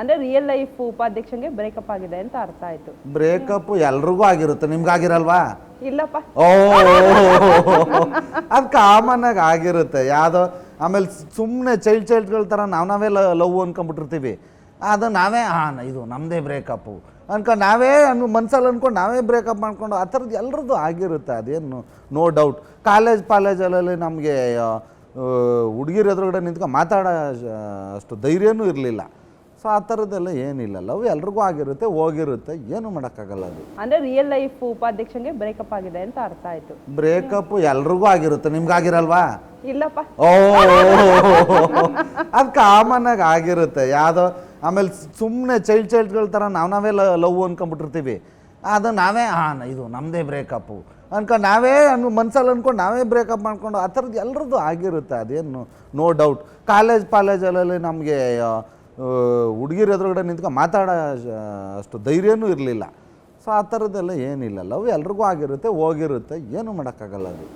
ಅಂದ್ರೆ real life ಉಪಾಧ್ಯಕ್ಷಂಗೆ breakup ಆಗಿದೆ ಅಂತ ಅರ್ಥ ಆಯ್ತು. ಬ್ರೇಕಪ್ ಎಲ್ರಿಗೂ ಆಗಿರುತ್ತೆ ನಿಮ್ಗೆ ಆಗಿರಲ್ವಾ ಇಲ್ಲಪ್ಪ. ಓ ಅದು ಕಾಮನ್ ಆಗಿ ಆಗಿರುತ್ತೆ. ಯಾವ್ದೋ ಆಮೇಲೆ ಸುಮ್ಮನೆ ಚೈಲ್ಡ್ ಚೈಲ್ಡ್ಗಳ ಥರ ನಾವು ನಾವೇ ಲವ್ ಅನ್ಕೊಂಡ್ಬಿಟ್ಟಿರ್ತೀವಿ. ಅದು ನಾವೇ ಹಾಂ ಇದು ನಮ್ಮದೇ ಬ್ರೇಕಪ್ಪು ಅನ್ಕೊಂಡು ನಾವೇ ಅನ್ ಮನ್ಸಲ್ಲಿ ಅನ್ಕೊಂಡು ನಾವೇ ಬ್ರೇಕಪ್ ಮಾಡ್ಕೊಂಡು ಆ ಥರದ್ದು ಎಲ್ರದ್ದು ಆಗಿರುತ್ತೆ ಅದೇನು ನೋ ಡೌಟ್ ಕಾಲೇಜ್ ಪಾಲೇಜಲ್ಲಿ ನಮಗೆ ಹುಡುಗಿರ ಎದುರುಗಡೆ ನಿಂತ್ಕೊಂಡು ಮಾತಾಡೋ ಅಷ್ಟು ಧೈರ್ಯನೂ ಇರಲಿಲ್ಲ. ಸೊ ಆ ಥರದ್ದೆಲ್ಲ ಏನಿಲ್ಲ. ಲವ್ ಎಲ್ರಿಗೂ ಆಗಿರುತ್ತೆ ಹೋಗಿರುತ್ತೆ. ಏನು ಮಾಡೋಕ್ಕಾಗಲ್ಲ ಅದು. ಅಂದ್ರೆ ರಿಯಲ್ ಲೈಫ್ ಉಪಾಧ್ಯಕ್ಷಂಗೆ ಬ್ರೇಕಪ್ ಆಗಿದೆ ಅಂತ ಅರ್ಥ ಆಯ್ತು. ಬ್ರೇಕಪ್ ಎಲ್ರಿಗೂ ಆಗಿರುತ್ತೆ. ನಿಮ್ಗೆ ಆಗಿರಲ್ವಾ ಇಲ್ಲಪ್ಪ. ಓ ಅದು ಕಾಮನ್ ಆಗಿ ಆಗಿರುತ್ತೆ. ಯಾವುದೋ ಆಮೇಲೆ ಸುಮ್ಮನೆ ಚೈಲ್ಡ್ ಚೈಲ್ಡ್ಗಳ ಥರ ನಾವು ನಾವೇ ಲವ್ ಅನ್ಕೊಂಬಿಟ್ಟಿರ್ತೀವಿ ಅದು ನಾವೇ ಹಾಂ ಇದು ನಮ್ಮದೇ ಬ್ರೇಕಪ್ಪು ಅನ್ಕೊಂಡು ನಾವೇ ಅನ್ ಮನ್ಸಲ್ಲಿ ಅಂದ್ಕೊಂಡು ನಾವೇ ಬ್ರೇಕಪ್ ಮಾಡ್ಕೊಂಡು ಆ ಥರದ್ದು ಎಲ್ರದ್ದು ಆಗಿರುತ್ತೆ. ಅದೇನು ನೋ ಡೌಟ್ ಕಾಲೇಜ್ ಪಾಲೇಜಲ್ಲಿ ನಮಗೆ ಹುಡುಗಿರ ಎದುರುಗಡೆ ನಿಂತ್ಕೊಂಡು ಮಾತಾಡೋ ಅಷ್ಟು ಧೈರ್ಯನೂ ಇರಲಿಲ್ಲ. ಸೊ ಆ ಥರದ್ದೆಲ್ಲ ಏನಿಲ್ಲ. ಲವ್ ಎಲ್ರಿಗೂ ಆಗಿರುತ್ತೆ, ಹೋಗಿರುತ್ತೆ. ಏನೂ ಮಾಡೋಕ್ಕಾಗಲ್ಲ ಅದು.